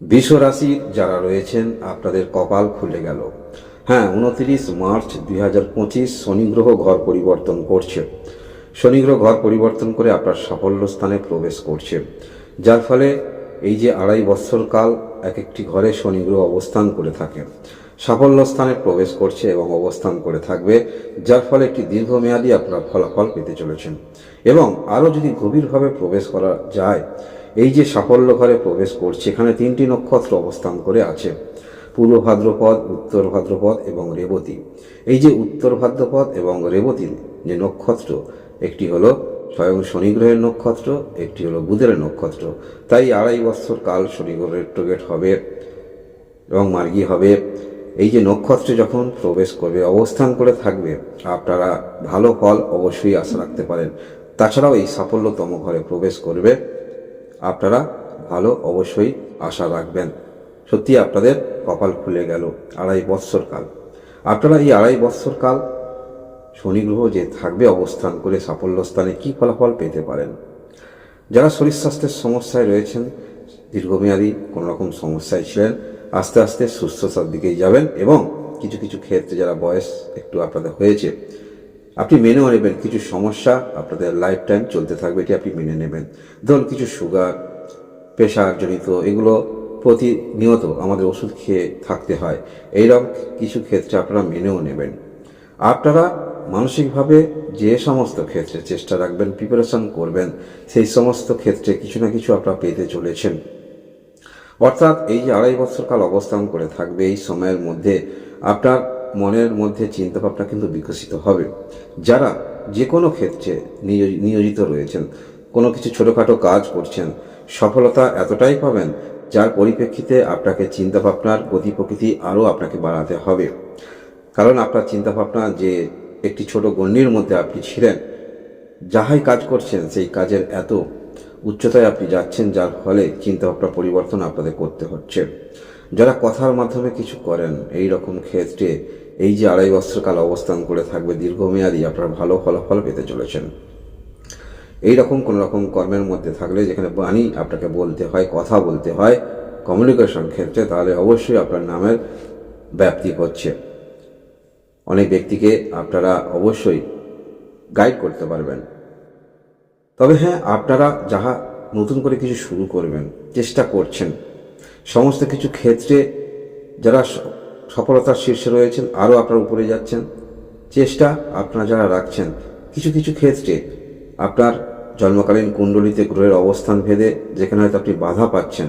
বিশ্ব রাশির যারা রয়েছেন, আপনাদের কপাল খুলে গেল। হ্যাঁ উনত্রিশ মার্চ দুই হাজার পঁচিশ শনিগ্রহ ঘর পরিবর্তন করছে। শনিগ্রহ ঘর পরিবর্তন করে আপনার সাফল্য স্থানে প্রবেশ করছে। যার ফলে এই যে আড়াই বৎসর কাল এক একটি ঘরে শনিগ্রহ অবস্থান করে থাকে। সাফল্য স্থানে প্রবেশ করছে এবং অবস্থান করে থাকবে, যার ফলে একটি দীর্ঘমেয়াদী আপনার ফলাফল পেতে চলেছেন। এবং আরও যদি গভীরভাবে প্রবেশ করা যায় এই যে সাফল্য ঘরে প্রবেশ করছে, এখানে তিনটি নক্ষত্র অবস্থান করে আছে। পূর্ব ভাদ্রপদ, উত্তর ভাদ্রপদ এবং রেবতী। এই যে উত্তর ভাদ্রপদ এবং রেবতীর যে নক্ষত্র, একটি হলো স্বয়ং শনিগ্রহের নক্ষত্র, একটি হলো বুধের নক্ষত্র। তাই আড়াই বছর কাল শনি গ্রহ রেট্রোগেট হবে এবং মার্গী হবে। এই যে নক্ষত্রে যখন প্রবেশ করবে, অবস্থান করে থাকবে, আপনারা ভালো ফল অবশ্যই আশা রাখতে পারেন। তাছাড়াও এই সাফল্যতম ঘরে প্রবেশ করবে। আপনারা ভালো অবশ্যই আশা রাখবেন। সত্যি আপনাদের কপাল খুলে গেল আড়াই বৎসর কাল। আপনারা এই আড়াই বৎসর কাল যে থাকবে, অবস্থান করে সাফল্য স্থানে কী ফলাফল পেতে পারেন? যারা শরীর স্বাস্থ্যের সমস্যায় রয়েছেন, দীর্ঘমেয়াদী কোনো রকম সমস্যায় ছিলেন, আস্তে আস্তে সুস্থতার দিকেই যাবেন এবং কিছু কিছু ক্ষেত্রে যারা বয়স একটু আপনাদের হয়েছে আপনি মেনেও নেবেন কিছু সমস্যা আপনাদের লাইফ টাইম চলতে থাকবে, এটি আপনি মেনে নেবেন। ধরুন কিছু সুগার প্রেশারজনিত এগুলো প্রতিনিয়ত আমাদের ওষুধ খেয়ে থাকতে হয়। এইরকম কিছু ক্ষেত্রে আপনারা মেনেও নেবেন। আপনারা মানসিকভাবে যে সমস্ত ক্ষেত্রে চেষ্টা রাখবেন প্রিপারেশন করবেন, সেই সমস্ত ক্ষেত্রে কিছু না কিছু আপনারা পেতে চলেছেন। অর্থাৎ এই যে আড়াই বছর কাল অবস্থান করে থাকবে, এই সময়ের মধ্যে আপনার মনের মধ্যে চিন্তাভাবনা কিন্তু বিকশিত হবে। যারা যে কোনো ক্ষেত্রে নিয়োজি- নিয়োজিত রয়েছেন, কোনো কিছু ছোটোখাটো কাজ করছেন, সফলতা এতটাই পাবেন, যার পরিপ্রেক্ষিতে আপনাকে চিন্তাভাবনার গতি প্রকৃতি আরও আপনাকে বাড়াতে হবে। কারণ আপনার চিন্তাভাবনা যে একটি ছোট গণ্ডির মধ্যে আপনি ছিলেন, যাহাই কাজ করছেন, সেই কাজের এত উচ্চতায় আপনি যাচ্ছেন, যার ফলে চিন্তাভাবনা পরিবর্তন আপনাদের করতে হচ্ছে। যারা কথার মাধ্যমে কিছু করেন এই রকম ক্ষেত্রে এই যে আড়াই বছরকাল অবস্থান করে থাকবে, দীর্ঘমেয়াদী আপনারা ভালো ফলাফল পেতে চলেছেন। এই রকম কোনো রকম কর্মের মধ্যে থাকলে যেখানে বাণী আপনাকে বলতে হয়, কথা বলতে হয় কমিউনিকেশন ক্ষেত্রে, তাহলে অবশ্যই আপনার নামের ব্যাপ্তি হচ্ছে। অনেক ব্যক্তিকে আপনারা অবশ্যই গাইড করতে পারবেন। তবে হ্যাঁ আপনারা যাহা নতুন করে কিছু শুরু করবেন, চেষ্টা করছেন, সমস্ত কিছু ক্ষেত্রে যারা সফলতার শীর্ষে রয়েছেন, আরও আপনার উপরে যাচ্ছেন, চেষ্টা আপনারা যারা রাখছেন, কিছু কিছু ক্ষেত্রে আপনার জন্মকালীন কুণ্ডলিতে গ্রহের অবস্থান ভেদে যেখানে হয়তো আপনি বাধা পাচ্ছেন,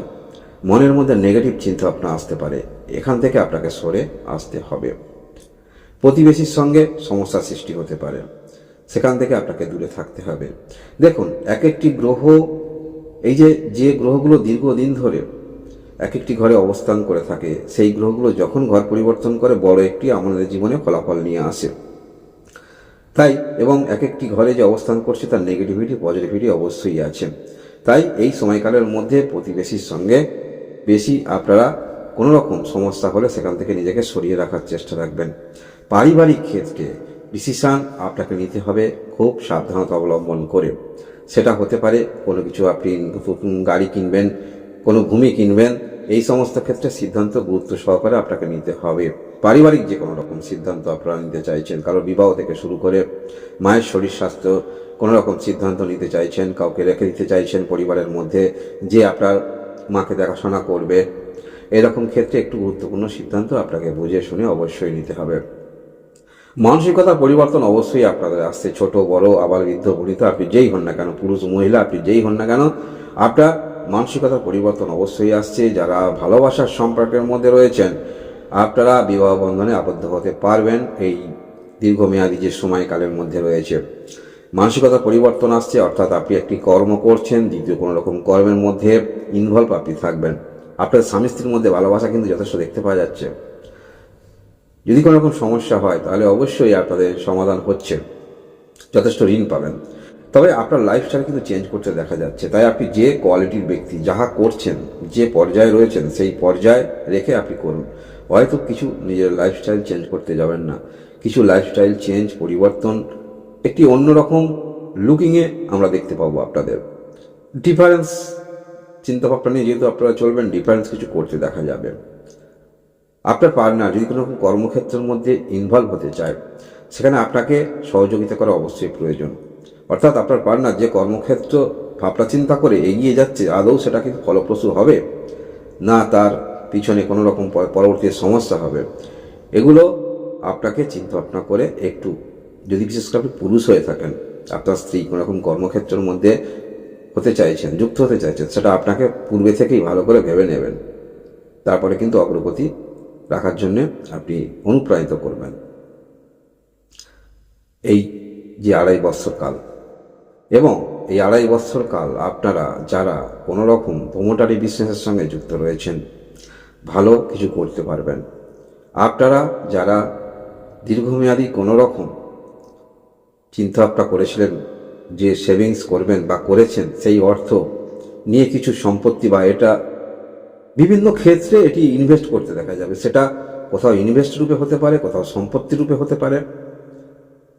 মনের মধ্যে নেগেটিভ চিন্তা আপনার আসতে পারে, এখান থেকে আপনাকে সরে আসতে হবে। প্রতিবেশীর সঙ্গে সমস্যা সৃষ্টি হতে পারে। সেখান থেকে আপনাকে দূরে থাকতে হবে। দেখুন এক একটি গ্রহ, এই যে যে গ্রহগুলো দীর্ঘদিন ধরে এক একটি ঘরে অবস্থান করে থাকে, সেই গ্রহগুলো যখন ঘর পরিবর্তন করে, বড় একটি আমাদের জীবনে ফলাফল নিয়ে আসে। তাই, এবং এক একটি ঘরে যে অবস্থান করছে, তার নেগেটিভিটি পজিটিভিটি অবশ্যই আছে। তাই, এই সময়কালের মধ্যে প্রতিবেশীর সঙ্গে বেশি আপনারা কোনো রকম সমস্যা হলে সেখান থেকে নিজেকে সরিয়ে রাখার চেষ্টা রাখবেন। পারিবারিক ক্ষেত্রে ডিসিশান আপনাকে নিতে হবে, খুব সাবধানতা অবলম্বন করে সেটা হতে পারে কোনো কিছু আপনি গাড়ি কিনবেন, কোনো ভূমি কিনবেন, এই সমস্ত ক্ষেত্রে সিদ্ধান্ত গুরুত্ব সহকারে আপনাকে নিতে হবে। পারিবারিক যে কোনো রকম সিদ্ধান্ত আপনারা নিতে চাইছেন, কারও বিবাহ থেকে শুরু করে মায়ের শরীর স্বাস্থ্য, কোনো রকম সিদ্ধান্ত নিতে চাইছেন, কাউকে রেখে দিতে চাইছেন পরিবারের মধ্যে, যে আপনার মাকে দেখাশোনা করবে, এরকম ক্ষেত্রে একটু গুরুত্বপূর্ণ সিদ্ধান্ত আপনাকে বুঝে শুনে অবশ্যই নিতে হবে। মানসিকতার পরিবর্তন অবশ্যই আপনাদের আসছে। ছোট, বড় আবার বৃদ্ধ বনিতা আপনি যেই হন না কেন, পুরুষ, মহিলা, আপনি যেই হন না কেন, আপনার মানসিকতার পরিবর্তন অবশ্যই আসছে। যারা ভালোবাসার সম্পর্কের মধ্যে রয়েছেন, আপনারা বিবাহ বন্ধনে আবদ্ধ হতে পারবেন। এই দীর্ঘমেয়াদী যে সময়কালের মধ্যে রয়েছে, মানসিকতা পরিবর্তন আসছে, অর্থাৎ আপনি একটি কর্ম করছেন, দ্বিতীয় কোনো রকম কর্মের মধ্যে ইনভলভ আপনি থাকবেন। আপনার স্বামী স্ত্রীর মধ্যে ভালোবাসা কিন্তু যথেষ্ট দেখতে পাওয়া যাচ্ছে। যদি কোনো রকম সমস্যা হয়, তাহলে অবশ্যই আপনাদের সমাধান হচ্ছে। যথেষ্ট ঋণ পাবেন। তবে আপনার লাইফস্টাইল কিন্তু চেঞ্জ করতে দেখা যাচ্ছে। তাই আপনি যে কোয়ালিটির ব্যক্তি, যাহা করছেন, যে পর্যায়ে রয়েছেন, সেই পর্যায়ে রেখে আপনি করুন। হয়তো কিছু নিজের লাইফস্টাইল চেঞ্জ করতে যাবেন না। কিছু লাইফস্টাইল চেঞ্জ পরিবর্তন, একটি অন্যরকম লুকিংয়ে আমরা দেখতে পাবো আপনাদের। ডিফারেন্স চিন্তা ভাবনা নিয়ে যেহেতু আপনারা চলবেন ডিফারেন্স কিছু করতে দেখা যাবে। আপনার পার্টনার যদি কোনো রকম কর্মক্ষেত্রের মধ্যে ইনভলভ হতে চায়, সেখানে আপনাকে সহযোগিতা করা অবশ্যই প্রয়োজন। অর্থাৎ আপনার পার্টনার যে কর্মক্ষেত্র ভাবনা চিন্তা করে এগিয়ে যাচ্ছে, আদৌ সেটা কিন্তু ফলপ্রসূ হবে? না, তার পিছনে কোনো রকম পরবর্তী সমস্যা হবে। এগুলো আপনাকে চিন্তা ভাবনা করে একটু, যদি বিশেষ করে আপনি পুরুষ হয়ে থাকেন, আপনার স্ত্রী কোনো রকম কর্মক্ষেত্রের মধ্যে হতে চাইছেন, যুক্ত হতে চাইছেন, সেটা আপনাকে পূর্বে থেকেই ভালো করে ভেবে নেবেন। তারপরে কিন্তু অগ্রগতি রাখার জন্যে আপনি অনুপ্রাণিত করবেন। এই যে আড়াই বৎসর কাল এবং এই আড়াই বৎসর কাল আপনারা যারা কোনো রকম প্রোমোটারি বিজনেসের সঙ্গে যুক্ত রয়েছেন, ভালো কিছু করতে পারবেন। আপনারা যারা দীর্ঘমেয়াদী কোনো রকম চিন্তাভাবনা করেছিলেন যে সেভিংস করবেন বা করেছেন, সেই অর্থ নিয়ে কিছু সম্পত্তি বা এটা বিভিন্ন ক্ষেত্রে এটি ইনভেস্ট করতে দেখা যাবে। সেটা কোথাও ইনভেস্ট রূপে হতে পারে, কোথাও সম্পত্তি রূপে হতে পারে।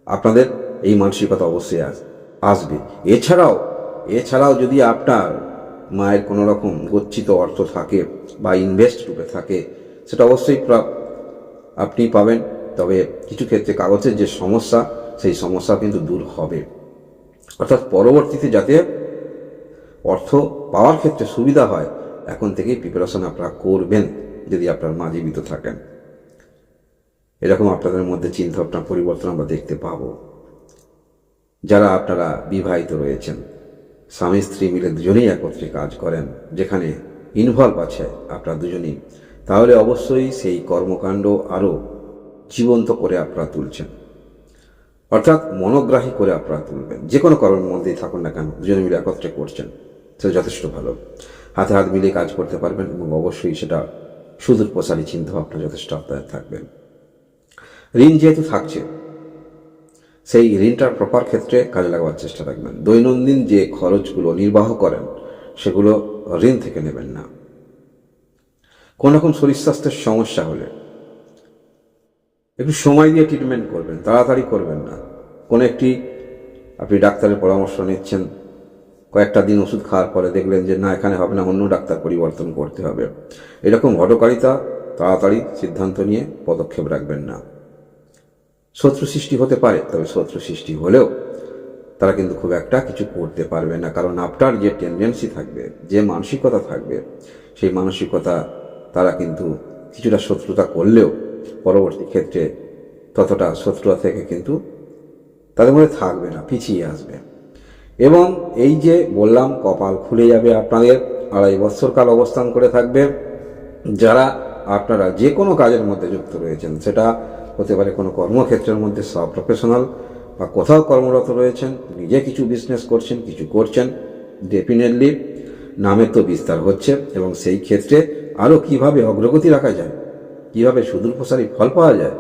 আপনাদের এই মানসিকতা অবশ্যই আস- আসবে। এছাড়াও এছাড়াও যদি আপনার মায়ের কোনো রকম গচ্ছিত অর্থ থাকে বা ইনভেস্ট রূপে থাকে, সেটা অবশ্যই আপনি পাবেন। তবে কিছু ক্ষেত্রে কাগজের যে সমস্যা, সেই সমস্যা কিন্তু দূর হবে। অর্থাৎ পরবর্তীতে যাতে অর্থ পাওয়ার ক্ষেত্রে সুবিধা হয় এখন থেকেই প্রিপারেশন আপনারা করবেন যদি আপনার মা জীবিত থাকেন। এরকম আপনাদের মধ্যে চিন্তাভাবনা পরিবর্তন আমরা দেখতে পাবো। যারা আপনারা বিবাহিত রয়েছেন, স্বামী স্ত্রী মিলে দুজনেই একত্রে কাজ করেন, যেখানে ইনভলভ আছে আপনারা দুজনেই, তাহলে অবশ্যই সেই কর্মকাণ্ড আরও জীবন্ত করে আপনারা তুলছেন। অর্থাৎ মনোগ্রাহী করে আপনারা তুলবেন। যে কোনো কর্মের মধ্যেই থাকুন না কেন, দুজনে মিলে একত্রে করছেন, সেটা যথেষ্ট ভালো। হাতে হাত মিলিয়ে কাজ করতে পারবেন এবং অবশ্যই সেটা সুদূর প্রসারী চিন্তা চিন্তাভাবনা যথেষ্ট আপনাদের থাকবেন ঋণ যেহেতু থাকছে, সেই ঋণটার প্রপার ক্ষেত্রে কাজে লাগাবার চেষ্টা রাখবেন। দৈনন্দিন যে খরচগুলো নির্বাহ করেন, সেগুলো ঋণ থেকে নেবেন না। কোন রকম শরীর স্বাস্থ্যের সমস্যা হলে একটু সময় দিয়ে ট্রিটমেন্ট করবেন, তাড়াতাড়ি করবেন না। কোনো একটি আপনি ডাক্তারের পরামর্শ নিচ্ছেন কয়েকটা দিন ওষুধ খাওয়ার পরে দেখলেন যে, না, এখানে হবে না, অন্য ডাক্তার পরিবর্তন করতে হবে। এরকম হটকারিতা তাড়াতাড়ি সিদ্ধান্ত নিয়ে পদক্ষেপ রাখবেন না। শত্রু সৃষ্টি হতে পারে, তবে শত্রু সৃষ্টি হলেও তারা কিন্তু খুব একটা কিছু করতে পারবে না। কারণ আপনার যে টেন্ডেন্সি থাকবে, যে মানসিকতা থাকবে, সেই মানসিকতা তারা কিন্তু কিছুটা শত্রুতা করলেও পরবর্তী ক্ষেত্রে ততটা শত্রুতা থেকে কিন্তু তাদের মধ্যে থাকবে না, পিছিয়ে আসবে। এবং এই যে বললাম, কপাল খুলে যাবে আপনাদের, আড়াই বৎসর কাল অবস্থান করে থাকবে। যারা আপনারা যে কোনো কাজের মধ্যে যুক্ত রয়েছেন, সেটা হতে পারে কোনো কর্মক্ষেত্রের মধ্যে, সব প্রফেশনাল বা কোথাও কর্মরত রয়েছেন, নিজে কিছু বিজনেস করছেন, কিছু করছেন ডেফিনেটলি নামের তো বিস্তার হচ্ছে এবং সেই ক্ষেত্রে আরও কীভাবে অগ্রগতি রাখা যায়, কীভাবে সুদূর প্রসারী ফল পাওয়া যায়,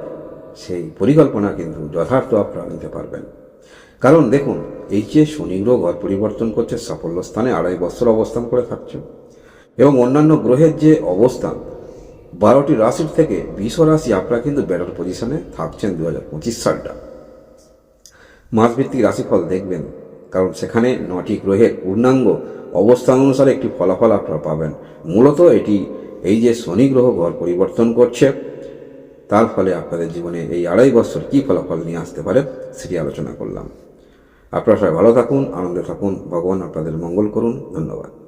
সেই পরিকল্পনা কিন্তু যথার্থ আপনারা নিতে পারবেন। কারণ দেখুন, এই যে শনি গ্রহ ঘর পরিবর্তন করছে, সাফল্য স্থানে আড়াই বছর অবস্থান করে থাকছে। এবং অন্যান্য গ্রহের যে অবস্থান, বারোটি রাশির থেকে বিশ রাশি আপনারা কিন্তু বেটার পজিশনে থাকছেন দু হাজার পঁচিশ সালটা। মাসভিত্তিক রাশিফল দেখবেন, কারণ সেখানে নটি গ্রহের পূর্ণাঙ্গ অবস্থান অনুসারে একটি ফলাফল আপনারা পাবেন। মূলত এটি এই যে শনি গ্রহ ঘর পরিবর্তন করছে, তার ফলে আপনাদের জীবনে এই আড়াই বছর কী ফলাফল নিয়ে আসতে পারে সেটি আলোচনা করলাম। আপনারা সবাই ভালো থাকুন আনন্দে থাকুন ভগবান আপনাদের মঙ্গল করুন ধন্যবাদ।